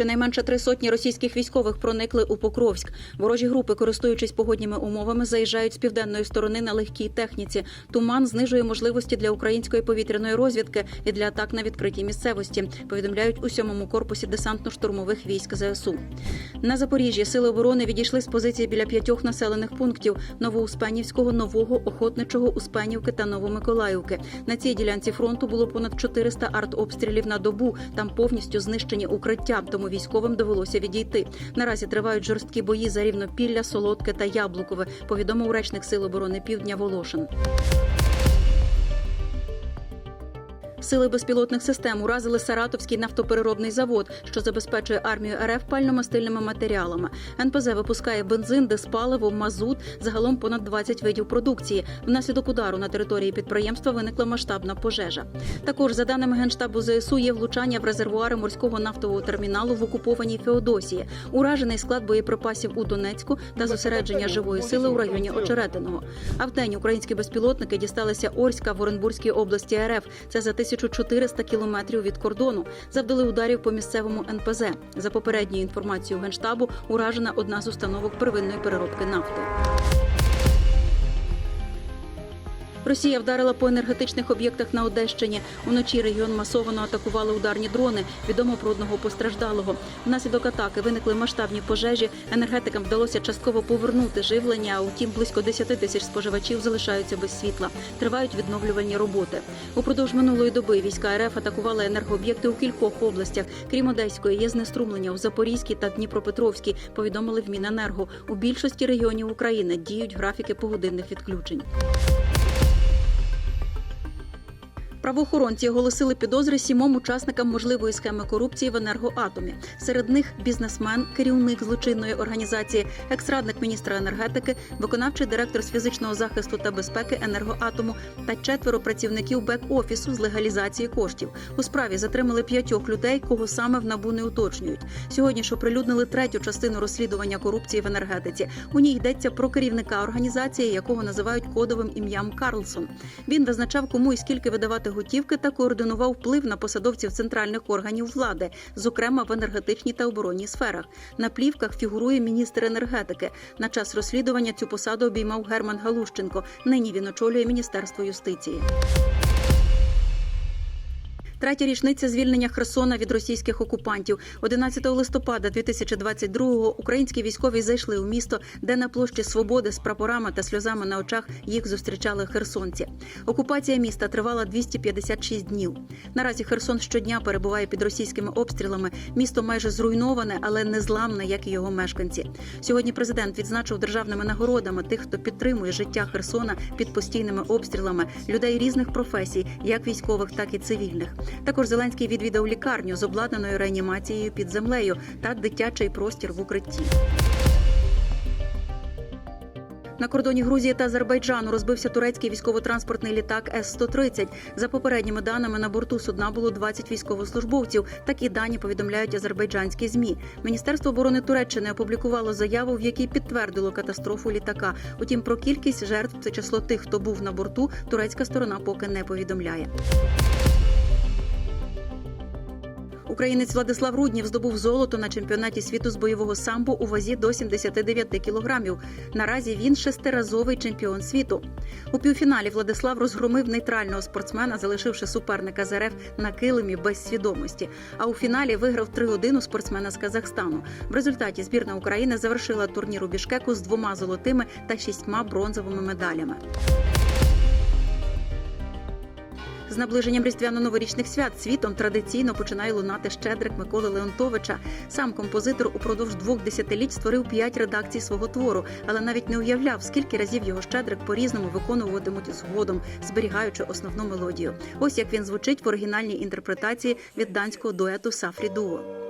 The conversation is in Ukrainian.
Щонайменше три сотні російських військових проникли у Покровськ. Ворожі групи, користуючись погодніми умовами, заїжджають з південної сторони на легкій техніці. Туман знижує можливості для української повітряної розвідки і для атак на відкритій місцевості. Повідомляють у сьомому корпусі десантно-штурмових військ ЗСУ. На Запоріжжі сили оборони відійшли з позиції біля п'ятьох населених пунктів Новоуспенівського, Нового, Охотничого, Успенівки та Новомиколаївки. На цій ділянці фронту було понад 400 артобстрілів на добу. Там повністю знищені укриття, тому військовим довелося відійти. Наразі тривають жорсткі бої за рівнопілля, Солодке та Яблукове. Повідомив речник Сил оборони Півдня Волошин. Сили безпілотних систем уразили Саратовський нафтопереробний завод, що забезпечує армію РФ пально-мастильними матеріалами. НПЗ випускає бензин, диспаливо, мазут, загалом понад 20 видів продукції. Внаслідок удару на території підприємства виникла масштабна пожежа. Також, за даними генштабу ЗСУ, є влучання в резервуари морського нафтового терміналу в окупованій Феодосії, уражений склад боєприпасів у Донецьку та зосередження живої сили у районі Очеретиного. А вдень українські безпілотники дісталися Орська в Оренбурзькій області РФ. Це за 1400 кілометрів від кордону. Завдали ударів по місцевому НПЗ. За попередньою інформацією генштабу, уражена одна з установок первинної переробки нафти. Росія вдарила по енергетичних об'єктах на Одещині. Уночі регіон масовано атакували ударні дрони. Відомо про одного постраждалого. Внаслідок атаки виникли масштабні пожежі. Енергетикам вдалося частково повернути живлення. а Утім, близько 10 тисяч споживачів залишаються без світла. Тривають відновлювальні роботи. Упродовж минулої доби війська РФ атакували енергооб'єкти у кількох областях. Крім Одеської, є знеструмлення у Запорізькій та Дніпропетровській. Повідомили в Міненерго. У більшості регіонів України діють графіки погодинних відключень. Правоохоронці оголосили підозри сімом учасникам можливої схеми корупції в енергоатомі. Серед них бізнесмен, керівник злочинної організації, екс-радник міністра енергетики, виконавчий директор з фізичного захисту та безпеки енергоатому та четверо працівників бек-офісу з легалізації коштів. У справі затримали п'ятьох людей, кого саме в набу не уточнюють. Сьогодні ж оприлюднили третю частину розслідування корупції в енергетиці. У ній йдеться про керівника організації, якого називають кодовим ім'ям Карлсон. Він визначав, кому і скільки видавати готівки та координував вплив на посадовців центральних органів влади, зокрема в енергетичній та оборонній сферах. На плівках фігурує міністр енергетики. На час розслідування цю посаду обіймав Герман Галущенко. Нині він очолює міністерство юстиції. Третя річниця звільнення Херсона від російських окупантів. 11 листопада 2022-го українські військові зайшли у місто, де на площі Свободи з прапорами та сльозами на очах їх зустрічали херсонці. Окупація міста тривала 256 днів. Наразі Херсон щодня перебуває під російськими обстрілами. Місто майже зруйноване, але не зламне, як і його мешканці. Сьогодні президент відзначив державними нагородами тих, хто підтримує життя Херсона під постійними обстрілами, людей різних професій, як військових, так і цивільних. Також Зеленський відвідав лікарню з обладнаною реанімацією під землею та дитячий простір в укритті. На кордоні Грузії та Азербайджану розбився турецький військово-транспортний літак С-130. За попередніми даними на борту судна було 20 військовослужбовців. Такі дані повідомляють азербайджанські змі. Міністерство оборони Туреччини опублікувало заяву, в якій підтвердило катастрофу літака. Утім, про кількість жертв та число тих, хто був на борту, турецька сторона поки не повідомляє. Українець Владислав Руднів здобув золото на чемпіонаті світу з бойового самбо у вазі до 79 кілограмів. Наразі він шестиразовий чемпіон світу. У півфіналі Владислав розгромив нейтрального спортсмена, залишивши суперника з РФ на килимі без свідомості. А у фіналі виграв 3-1 у спортсмена з Казахстану. В результаті збірна України завершила турнір у Бішкеку з двома золотими та шістьма бронзовими медалями. З наближенням різдвяно-новорічних свят світом традиційно починає лунати щедрик Миколи Леонтовича. Сам композитор упродовж двох десятиліть створив п'ять редакцій свого твору, але навіть не уявляв, скільки разів його щедрик по-різному виконуватимуть згодом, зберігаючи основну мелодію. Ось як він звучить в оригінальній інтерпретації від данського дуету Сафрі Дуо.